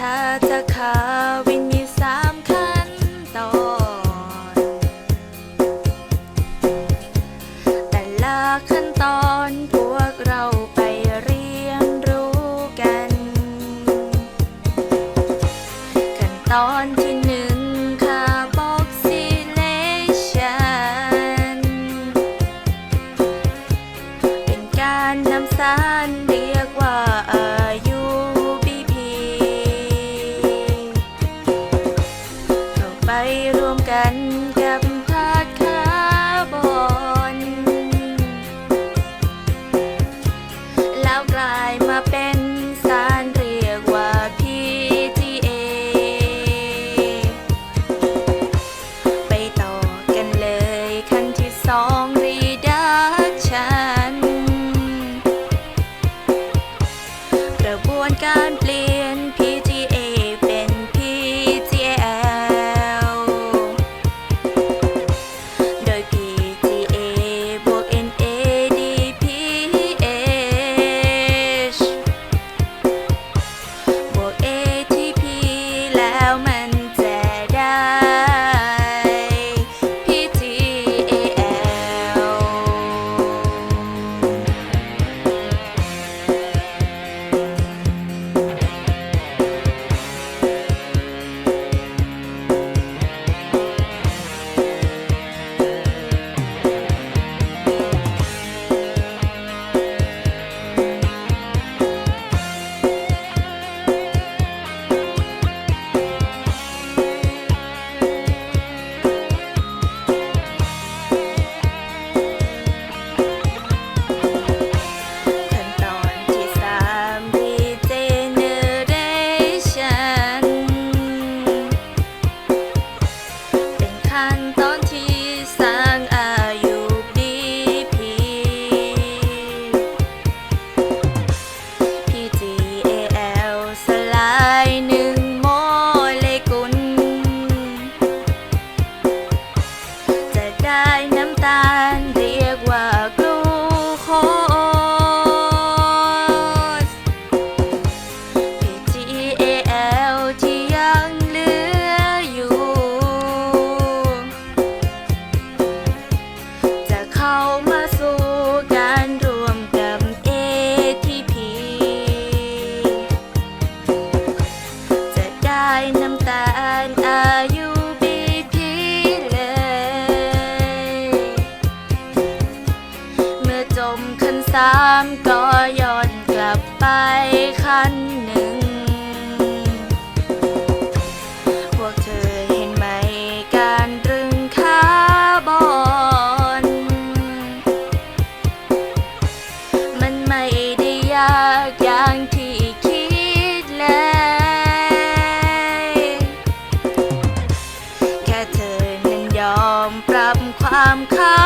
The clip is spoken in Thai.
ถ้าจะขา ตาลเรียกว่ากูโคส P G A L ที่ยังเหลืออยู่ จะเข้ามา ความเข้า